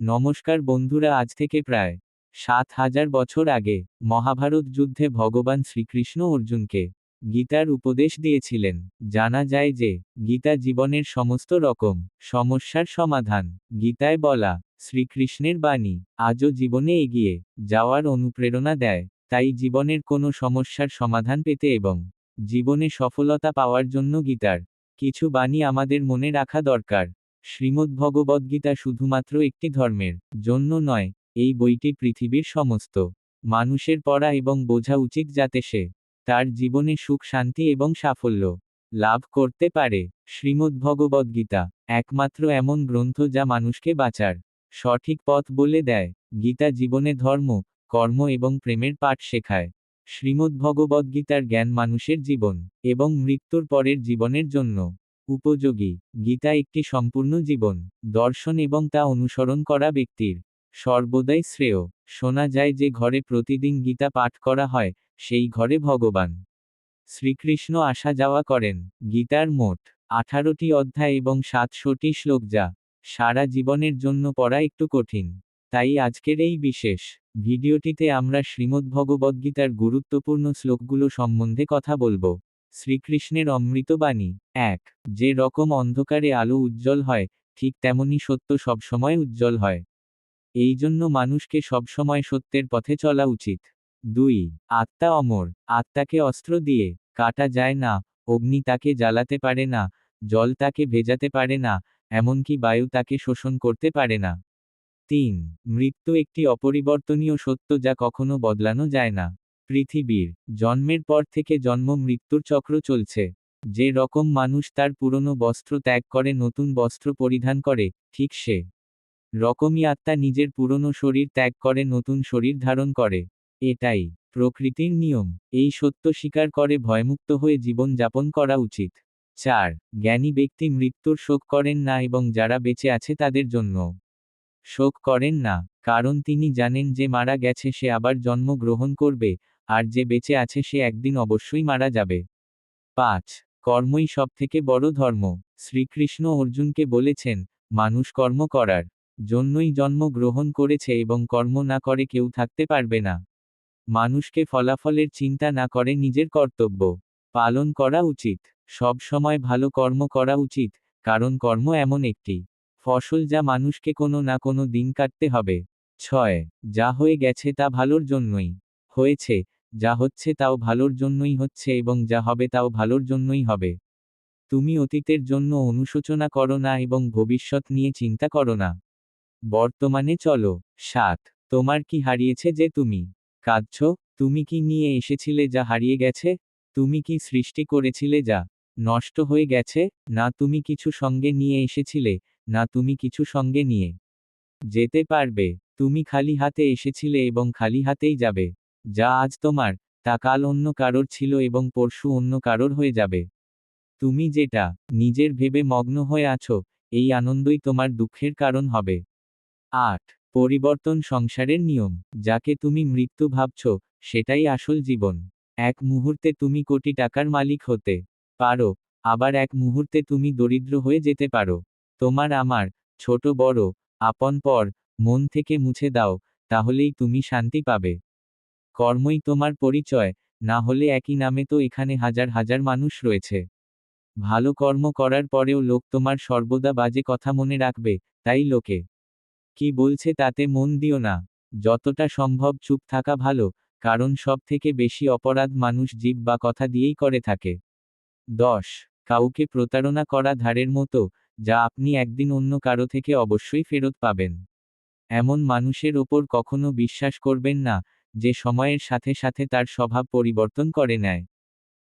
নমস্কার বন্ধুরা, আজ থেকে প্রায় সাত হাজার বছর আগে মহাভারত যুদ্ধে ভগবান শ্রীকৃষ্ণ অর্জুনকে গীতার উপদেশ দিয়েছিলেন। জানা যায় যে গীতা জীবনের সমস্ত রকম সমস্যার সমাধান গীতায় বলা শ্রীকৃষ্ণের বাণী আজও জীবনে এগিয়ে যাওয়ার অনুপ্রেরণা দেয়। তাই জীবনের কোনো সমস্যার সমাধান পেতে এবং জীবনে সফলতা পাওয়ার জন্য গীতার কিছু বাণী আমাদের মনে রাখা দরকার। শ্রীমদ্ ভগবদ্গীতা শুধুমাত্র একটি ধর্মের জন্য নয়, এই বইটি পৃথিবীর সমস্ত মানুষের পড়া এবং বোঝা উচিত যাতে সে তার জীবনে সুখ, শান্তি এবং সাফল্য লাভ করতে পারে। শ্রীমদ্ ভগবদ্গীতা একমাত্র এমন গ্রন্থ যা মানুষকে বাঁচার সঠিক পথ বলে দেয়। গীতা জীবনে ধর্ম, কর্ম এবং প্রেমের পাঠ শেখায়। শ্রীমদ্ ভগবদ্গীতার জ্ঞান মানুষের জীবন এবং মৃত্যুর পরের জীবনের জন্য উপযোগী। গীতা একটি সম্পূর্ণ জীবন, দর্শন এবং তা অনুসরণ করা ব্যক্তির সর্বদাই শ্রেয়। শোনা যায় যে ঘরে প্রতিদিন গীতা পাঠ করা হয়, সেই ঘরে ভগবান শ্রীকৃষ্ণ আসা যাওয়া করেন। গীতার মোট আঠারোটি অধ্যায় এবং সাতশোটি শ্লোক যা সারা জীবনের জন্য পড়া একটু কঠিন। তাই আজকের এই বিশেষ ভিডিওটিতে আমরা শ্রীমদ্ভগবদ্গীতার গুরুত্বপূর্ণ শ্লোকগুলো সম্বন্ধে কথা বলব। শ্রীকৃষ্ণের অমৃতবাণী, এক। যে রকম অন্ধকারে আলো উজ্জ্বল হয়, ঠিক তেমনি সত্য সবসময় উজ্জ্বল হয়। এই জন্য মানুষকে সবসময় সত্যের পথে চলা উচিত। দুই। আত্মা অমর, আত্মাকে অস্ত্র দিয়ে, কাটা যায় না, অগ্নি তাকে জ্বালাতে পারে না, জল তাকে ভেজাতে পারে না, এমনকি বায়ু তাকে শোষণ করতে পারে না। তিন। মৃত্যু একটি অপরিবর্তনীয় সত্য যা কখনো বদলানো যায় না। পৃথিবীর জন্মের পর থেকে জন্ম মৃত্যুর চক্র চলছে। যে রকম মানুষ তার পুরনো বস্ত্র ত্যাগ করে, নতুন বস্ত্র পরিধান করে, ঠিক সে রকমই আত্মা নিজের পুরনো শরীর ত্যাগ করে, নতুন শরীর ধারণ করে। এটাই প্রকৃতির নিয়ম। এই সত্য স্বীকার করে ভয়মুক্ত হয়ে জীবন যাপন করা উচিত। চার, জ্ঞানী ব্যক্তি মৃত্যুর শোক করেন না এবং যারা বেঁচে আছে তাদের জন্য শোক করেন না, কারণ তিনি জানেন যে মারা গেছে, সে আবার জন্ম গ্রহণ করবে। আর যে বেঁচে আছে সে একদিন অবশ্যই মারা যাবে। পাঁচ, কর্মই সবথেকে বড় ধর্ম। শ্রীকৃষ্ণ অর্জুনকে বলেছেন, মানুষ কর্ম করার জন্যই জন্ম গ্রহণ করেছে এবং কর্ম না করে কেউ থাকতে পারবে না। মানুষকে ফলাফলের চিন্তা না করে নিজের কর্তব্য পালন করা উচিত। সব সময় ভালো কর্ম করা উচিত, কারণ কর্ম এমন একটি ফসল যা মানুষকে কোনো না কোনো দিন কাটতে হবে। ছয়, যা হয়ে গেছে তা ভালোর জন্যই হয়েছে যা হচ্ছে তাও ভালোর জন্যই হচ্ছে এবং যা হবে তাও ভালোর জন্যই হবে। তুমি অতীতের জন্য অনুশোচনা করো না এবং ভবিষ্যৎ নিয়ে চিন্তা করো না। বর্তমানে চলো সাত তোমার কি হারিয়েছে যে তুমি? কাঁদছ? তুমি কি নিয়ে এসেছিলে যা হারিয়ে গেছে? তুমি কি সৃষ্টি করেছিলে যা নষ্ট হয়ে গেছে? না তুমি কিছু সঙ্গে নিয়ে এসেছিলে, না তুমি কিছু সঙ্গে নিয়ে। যেতে পারবে, তুমি খালি হাতে এসেছিলে এবং খালি হাতেই যাবে। যা আজ তোমার, তা কাল অন্য কারোর ছিল এবং পরশু অন্য কারোর হয়ে যাবে। তুমি যেটা, নিজের ভেবে মগ্ন হয়ে আছো, এই আনন্দই তোমার দুঃখের কারণ হবে। আট, পরিবর্তন সংসারের নিয়ম, যাকে তুমি মৃত্যু ভাবছ, সেটাই আসল জীবন। এক মুহূর্তে তুমি কোটি টাকার মালিক হতে পারো, আবার এক মুহূর্তে তুমি দরিদ্র হয়ে যেতে পারো। তোমার আমার, ছোট বড়, আপন পর, মন থেকে মুছে দাও, তাহলেই তুমি শান্তি পাবে। কর্মই তোমার পরিচয়, না হলে একই নামে তো এখানে হাজার হাজার মানুষ রয়েছে। ভালো কর্ম করার পরেও লোক তোমার সর্বদা বাজে কথা মনে রাখবে, তাই লোকে। কি বলছে তাতে মন দিও না। যতটা সম্ভব চুপ থাকা ভালো, কারণ সব থেকে বেশি অপরাধ মানুষ জীব বা কথা দিয়েই করে থাকে। দশ। কাউকে প্রতারণা করা ধারের মতো, যা আপনি একদিন অন্য কারও থেকে অবশ্যই ফেরত পাবেন। এমন মানুষের ওপর কখনো বিশ্বাস করবেন না যে সময়ের সাথে সাথে তার স্বভাব পরিবর্তন করে নেয়।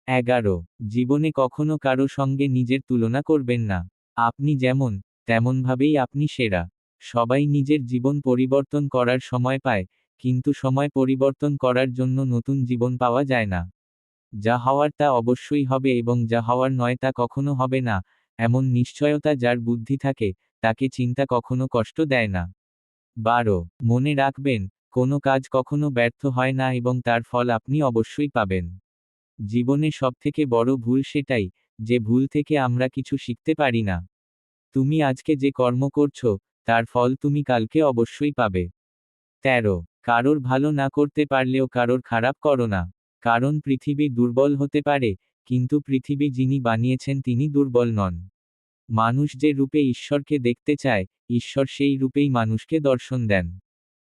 এগারো, জীবনে কখনো কারও সঙ্গে নিজের তুলনা করবেন না। আপনি যেমন, তেমনভাবেই আপনি সেরা। সবাই নিজের জীবন পরিবর্তন করার সময় পায়, কিন্তু সময় পরিবর্তন করার জন্য নতুন জীবন পাওয়া যায় না। যা হওয়ার তা অবশ্যই হবে এবং যা হওয়ার নয় তা কখনো হবে না। এমন নিশ্চয়তা যার বুদ্ধি থাকে, তাকে চিন্তা কখনো কষ্ট দেয় না। বারো, মনে রাখবেন কোনো কাজ কখনো ব্যর্থ হয় না এবং তার ফল আপনি অবশ্যই পাবেন। জীবনে সবথেকে বড় ভুল সেটাই যে ভুল থেকে আমরা কিছু শিখতে পারি না। তুমি আজকে যে কর্ম করছ, তার ফল তুমি কালকে অবশ্যই পাবে। তেরো, কারোর ভালো না করতে পারলেও কারোর খারাপ করো না। কারণ পৃথিবী দুর্বল হতে পারে, কিন্তু পৃথিবী যিনি বানিয়েছেন তিনি দুর্বল নন। মানুষ যে রূপে ঈশ্বরকে দেখতে চায়, ঈশ্বর সেই রূপেই মানুষকে দর্শন দেন।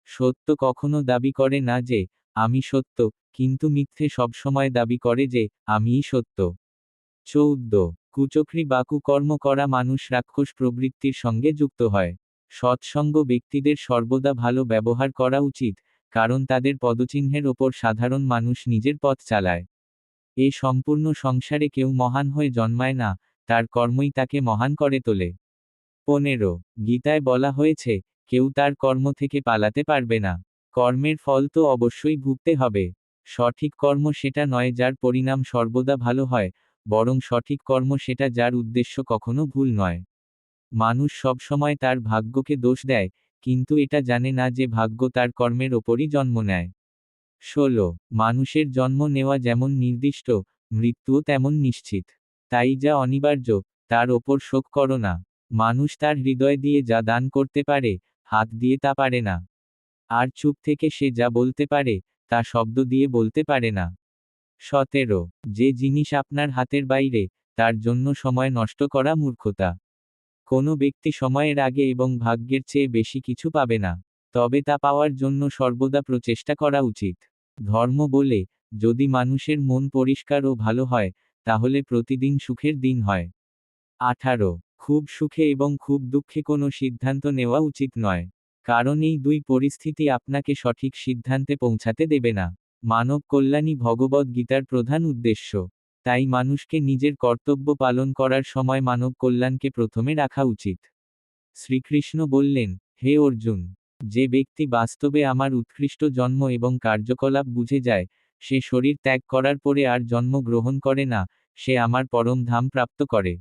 সত্য কখনো দাবি করে না যে, আমি সত্য কিন্তু মিথ্যে সবসময় দাবি করে যে, আমিই সত্য চৌদ্দ। কুচক্রি বা কুকর্ম করা মানুষ রাক্ষস প্রবৃত্তির সঙ্গে যুক্ত হয়। সৎসঙ্গ ব্যক্তিদের সর্বদা ভালো ব্যবহার করা উচিত, কারণ তাদের পদচিহ্নের ওপর সাধারণ মানুষ নিজের পথ চালায়। এ সম্পূর্ণ সংসারে কেউ মহান হয়ে জন্মায় না, তার কর্মই তাকে মহান করে তোলে। পনেরো। গীতায় বলা হয়েছে কেউ তার কর্ম থেকে পালাতে পারবে না। কর্মের ফল তো অবশ্যই ভুগতে হবে। সঠিক কর্ম সেটা নয় যার পরিণাম সর্বদা ভালো হয়, বরং সঠিক কর্ম সেটা যার উদ্দেশ্য কখনো ভুল নয়। মানুষ সবসময় তার ভাগ্যকে দোষ দেয়, কিন্তু এটা জানে না যে ভাগ্য তার কর্মের ওপরই জন্ম নেয়। ষোলো। মানুষের জন্ম নেওয়া যেমন নির্দিষ্ট, মৃত্যুও তেমন নিশ্চিত। তাই যা অনিবার্য, তার ওপর শোক করো না। মানুষ তার হৃদয় দিয়ে যা দান করতে পারে হাত দিয়ে তা পারে না। আর চুপ থেকে সে যা বলতে পারে, তা শব্দ দিয়ে বলতে পারে না। সতেরো, যে জিনিস আপনার হাতের বাইরে, তার জন্য সময় নষ্ট করা মূর্খতা। কোনো ব্যক্তি সময়ের আগে এবং ভাগ্যের চেয়ে বেশি কিছু পাবে না, তবে তা পাওয়ার জন্য সর্বদা প্রচেষ্টা করা উচিত। ধর্ম বলে, যদি মানুষের মন পরিষ্কার ও ভালো হয়, তাহলে প্রতিদিন সুখের দিন হয়। আঠারো খুব সুখে এবং খুব দুঃখে কোনো সিদ্ধান্ত নেওয়া উচিত নয়, কারণ এই দুই পরিস্থিতি আপনাকে সঠিক সিদ্ধান্তে পৌঁছাতে দেবে না। মানব কল্যাণী ভগবদ গীতার প্রধান উদ্দেশ্য, তাই মানুষকে নিজের কর্তব্য পালন করার সময় মানব কল্যাণকে প্রথমে রাখা উচিত। শ্রীকৃষ্ণ বললেন, হে অর্জুন, যে ব্যক্তি বাস্তবে আমার উৎকৃষ্ট জন্ম এবং কার্যকলাপ বুঝে যায়, সে শরীর ত্যাগ করার পরে আর জন্ম গ্রহণ করে না, সে আমার পরম ধাম প্রাপ্ত করে।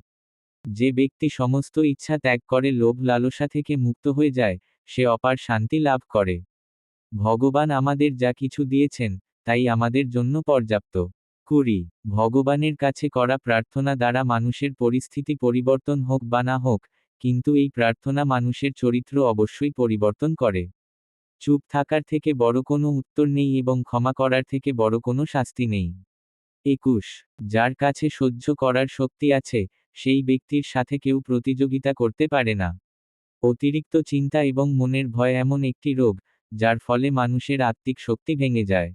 যে ব্যক্তি সমস্ত ইচ্ছা ত্যাগ করে লোভ লালসা থেকে মুক্ত হয়ে যায়, সে অপার শান্তি লাভ করে। ভগবান আমাদের যা কিছু দিয়েছেন, তাই আমাদের জন্য পর্যাপ্ত। কুড়ি, ভগবানের কাছে করা প্রার্থনা দ্বারা মানুষের পরিস্থিতি পরিবর্তন হোক বা না হোক, কিন্তু এই প্রার্থনা মানুষের চরিত্র অবশ্যই পরিবর্তন করে। চুপ থাকার থেকে বড় কোনো উত্তর নেই এবং ক্ষমা করার থেকে বড় কোনো শাস্তি নেই। একুশ, যার কাছে সহ্য করার শক্তি আছে সেই ব্যক্তির সাথে কেউ প্রতিযোগিতা করতে পারে না। অতিরিক্ত চিন্তা এবং মনের ভয় এমন একটি রোগ, যার ফলে মানুষের আত্মিক শক্তি ভেঙে যায়।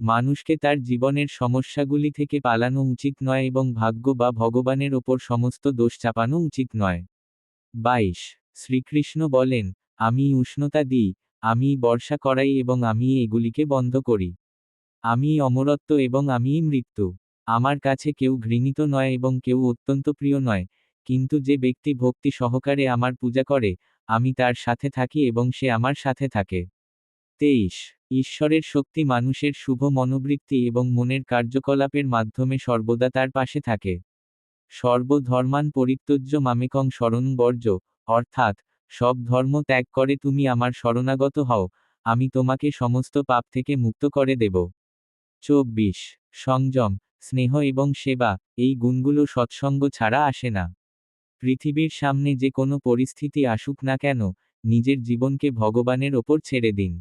মানুষকে তার জীবনের সমস্যাগুলি থেকে পালানো উচিত নয় এবং ভাগ্য বা ভগবানের ওপর সমস্ত দোষ চাপানো উচিত নয়। বাইশ, শ্রীকৃষ্ণ বলেন, আমি উষ্ণতা দিই, আমি বর্ষা করাই এবং আমি এগুলিকে বন্ধ করি। আমি অমরত্ব এবং আমি মৃত্যু। আমার কাছে কেউ ঘৃণিত নয় এবং কেউ অত্যন্ত প্রিয় নয়, কিন্তু যে ব্যক্তি ভক্তি সহকারে আমার পূজা করে, আমি তার সাথে থাকি এবং সে আমার সাথে থাকে। তেইশ, ঈশ্বরের শক্তি মানুষের শুভ মনোবৃত্তি এবং মনের কার্যকলাপের মাধ্যমে সর্বদা তার পাশে থাকে। সর্বধর্মান পরিত্যজ্য মামেকং শরণ বর্জ্য, অর্থাৎ, সব ধর্ম ত্যাগ করে তুমি আমার শরণাগত হও, আমি তোমাকে সমস্ত পাপ থেকে মুক্ত করে দেব। চব্বিশ, সংযম স্নেহ এবং সেবা, এই গুণগুলো সৎসঙ্গ ছাড়া আসে না। পৃথিবীর সামনে যে কোনো পরিস্থিতি আসুক না কেন, নিজের জীবনকে ভগবানের ওপর ছেড়ে দিন।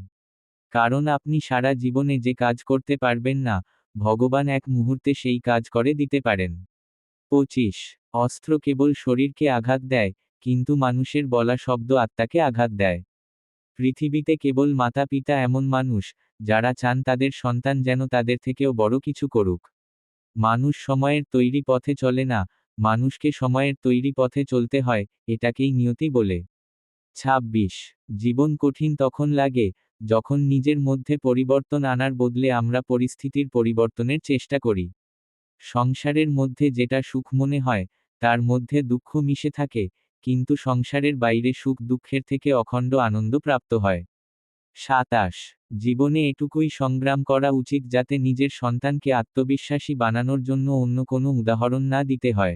কারণ আপনি সারা জীবনে যে কাজ করতে পারবেন না, ভগবান এক মুহূর্তে সেই কাজ করে দিতে পারেন। পঁচিশ, অস্ত্র কেবল শরীরকে আঘাত দেয়, কিন্তু মানুষের বলা শব্দ আত্মাকে আঘাত দেয়। পৃথিবীতে কেবল মাতা পিতা এমন মানুষ, যারা চান তাদের সন্তান যেন তাদের থেকেও বড় কিছু করুক। মানুষ সময়ের তৈরি পথে চলে না, মানুষকে সময়ের তৈরি পথে চলতে হয়, এটাকেই নিয়তি বলে। ছাব্বিশ, জীবন কঠিন তখন লাগে, যখন নিজের মধ্যে পরিবর্তন আনার বদলে আমরা পরিস্থিতির পরিবর্তনের চেষ্টা করি। সংসারের মধ্যে যেটা সুখ মনে হয়, তার মধ্যে দুঃখ মিশে থাকে, কিন্তু সংসারের বাইরে সুখ দুঃখের থেকে অখণ্ড আনন্দ প্রাপ্ত হয়। সাতাশ জীবনে এটুকুই সংগ্রাম করা উচিত যাতে নিজের সন্তানকে আত্মবিশ্বাসী বানানোর জন্য অন্য কোনো উদাহরণ না দিতে হয়।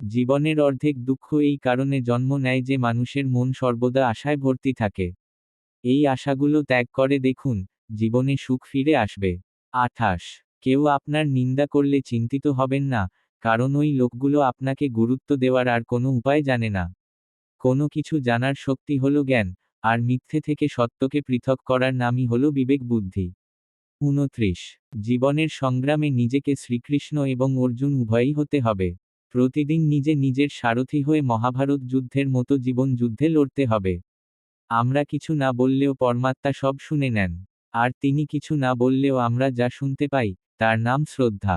জীবনের অর্ধেক দুঃখ এই কারণে জন্ম নেয় যে মানুষের মন সর্বদা আশায় ভর্তি থাকে। এই আশাগুলো ত্যাগ করে দেখুন, জীবনে সুখ ফিরে আসবে। আঠাশ, কেউ আপনার নিন্দা করলে চিন্তিত হবেন না, কারণ ওই লোকগুলো আপনাকে গুরুত্ব দেওয়ার আর কোনো উপায় জানে না। কোনো কিছু জানার শক্তি হল জ্ঞান আর মিথ্যে থেকে সত্যকে পৃথক করার নামই হল বিবেক বুদ্ধি। উনত্রিশ। জীবনের সংগ্রামে নিজেকে শ্রীকৃষ্ণ এবং অর্জুন উভয়ই হতে হবে। প্রতিদিন নিজে নিজের সারথি হয়ে মহাভারত যুদ্ধের মতো জীবন যুদ্ধে লড়তে হবে। আমরা কিছু না বললেও পরমাত্মা সব শুনে নেন। আর তিনি কিছু না বললেও আমরা যা শুনতে পাই, তার নাম শ্রদ্ধা।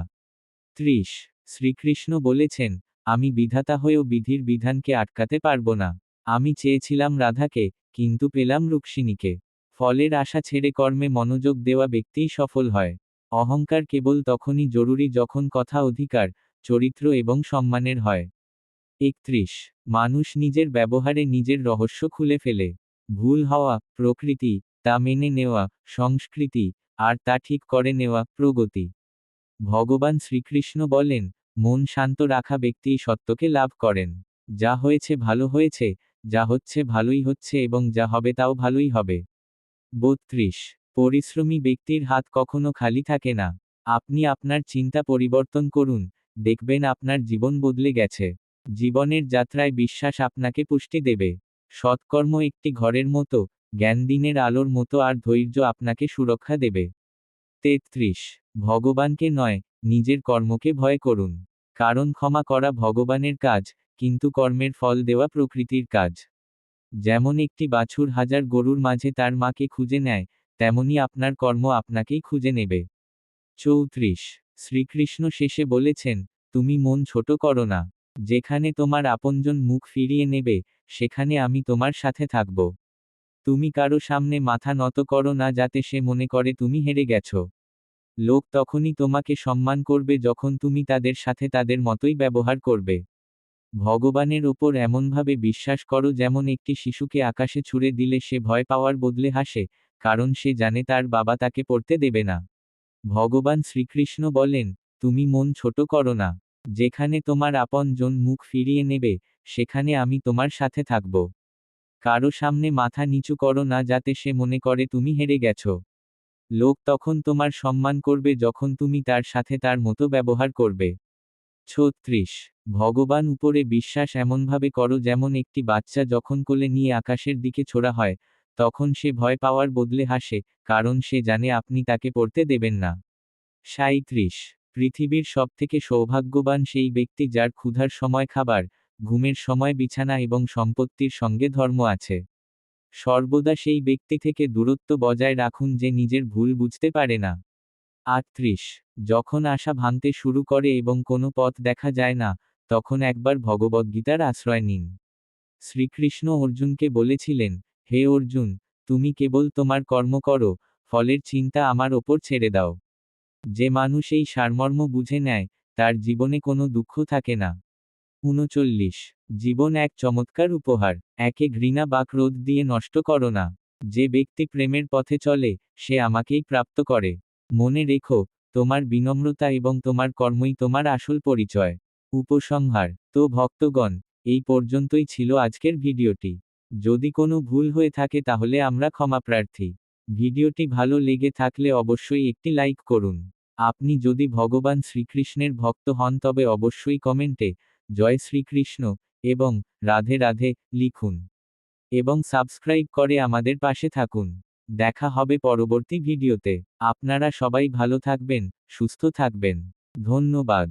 ত্রিশ। শ্রীকৃষ্ণ বলেছেন, আমি বিধাতা হয়েও বিধির বিধানকে আটকাতে পারব না। আমি চেয়েছিলাম রাধাকে কিন্তু পেলাম রুক্মিণীকে। ফলের আশা ছেড়ে কর্মে মনোযোগ দেওয়া ব্যক্তিই সফল হয়। অহংকার কেবল তখনই জরুরি যখন কথা অধিকার, চরিত্র এবং সম্মানের হয়। একত্রিশ। মানুষ নিজের ব্যবহারে নিজের রহস্য খুলে ফেলে। ভুল হওয়া, প্রকৃতি, তা মেনে নেওয়া, সংস্কৃতি, আর তা ঠিক করে নেওয়া, প্রগতি। ভগবান শ্রীকৃষ্ণ বলেন, মন শান্ত রাখা ব্যক্তি সত্যকে লাভ করেন। যা হয়েছে ভালো হয়েছে যা হচ্ছে ভালোই হচ্ছে এবং যা হবে তাও ভালোই হবে। বত্রিশ। পরিশ্রমী ব্যক্তির হাত কখনো খালি থাকে না। আপনি আপনার চিন্তা পরিবর্তন করুন, দেখবেন আপনার জীবন বদলে গেছে। জীবনের যাত্রায় বিশ্বাস আপনাকে পুষ্টি দেবে। সৎকর্ম একটি ঘরের মতো, জ্ঞান দিনের আলোর মতো আর ধৈর্য আপনাকে সুরক্ষা দেবে। তেত্রিশ। ভগবানকে নয়, নিজের কর্মকে ভয় করুন। কারণ ক্ষমা করা ভগবানের কাজ কিন্তু কর্মের ফল দেওয়া প্রকৃতির কাজ। যেমন একটি বাছুর হাজার গরুর মাঝে তার মাকে খুঁজে নেয়, তেমনি আপনার কর্ম আপনাকেই খুঁজে নেবে। চৌত্রিশ। শ্রীকৃষ্ণ শেষে বলেছেন, তুমি মন ছোট করো না। যেখানে তোমার আপনজন মুখ ফিরিয়ে নেবে, সেখানে আমি তোমার সাথে থাকব। তুমি কারও সামনে মাথা নত করো না যাতে সে মনে করে তুমি হেরে গেছো। লোক তখনই তোমাকে সম্মান করবে যখন তুমি তাদের সাথে তাদের মতোই ব্যবহার করবে। ভগবানের ওপর এমনভাবে বিশ্বাস করো যেমন একটি শিশুকে আকাশে ছুড়ে দিলে সে ভয় পাওয়ার বদলে হাসে, কারণ সে জানে তার বাবা তাকে পড়তে দেবে না। ভগবান শ্রীকৃষ্ণ বলেন, তুমি মন ছোট করো না। যেখানে তোমার আপন জন মুখ ফিরিয়ে নেবে, সেখানে আমি তোমার সাথে থাকব। কারও সামনে মাথা নিচু করো না যাতে সে মনে করে তুমি হেরে গেছো। লোক তখন তোমার সম্মান করবে যখন তুমি তার সাথে তার মতো ব্যবহার করবে। ছত্রিশ। ভগবান উপরে বিশ্বাস এমনভাবে করো যেমন একটি বাচ্চা যখন কোলে নিয়ে আকাশের দিকে ছোড়া হয়, তখন সে ভয় পাওয়ার বদলে হাসে, কারণ সে জানে আপনি তাকে পড়তে দেবেন না। সাঁত্রিশ পৃথিবীর সবথেকে সৌভাগ্যবান সেই ব্যক্তি যার ক্ষুধার সময় খাবার, ঘুমের সময় বিছানা এবং সম্পত্তির সঙ্গে ধর্ম আছে। সর্বদা সেই ব্যক্তি থেকে দূরত্ব বজায় রাখুন যে নিজের ভুল বুঝতে পারে না। আটত্রিশ। যখন আশা ভাঙতে শুরু করে এবং কোনো পথ দেখা যায় না, তখন একবার ভগবদ্গীতার আশ্রয় নিন। শ্রীকৃষ্ণ অর্জুনকে বলেছিলেন, হে অর্জুন, তুমি কেবল তোমার কর্ম করো, ফলের চিন্তা আমার ওপর ছেড়ে দাও। যে মানুষ এই সারমর্ম বুঝে নেয়, তার জীবনে কোনো দুঃখ থাকে না। উনচল্লিশ। জীবন এক চমৎকার উপহার, একে ঘৃণা বা ক্রোধ দিয়ে নষ্ট করো না। যে ব্যক্তি প্রেমের পথে চলে, সে আমাকেই প্রাপ্ত করে। মনে রেখো, তোমার বিনম্রতা এবং তোমার কর্মই তোমার আসল পরিচয়। উপসংহার, তো ভক্তগণ, এই পর্যন্তই ছিল আজকের ভিডিওটি। যদি কোনো ভুল হয়ে থাকে তাহলে আমরা ক্ষমা প্রার্থী। ভিডিওটি ভালো লেগে থাকলে অবশ্যই একটি লাইক করুন। আপনি যদি ভগবান শ্রীকৃষ্ণের ভক্ত হন তবে অবশ্যই কমেন্টে, জয় শ্রীকৃষ্ণ এবং রাধে রাধে লিখুন। এবং সাবস্ক্রাইব করে আমাদের পাশে থাকুন। দেখা হবে পরবর্তী ভিডিওতে। আপনারা সবাই ভালো থাকবেন সুস্থ থাকবেন। ধন্যবাদ।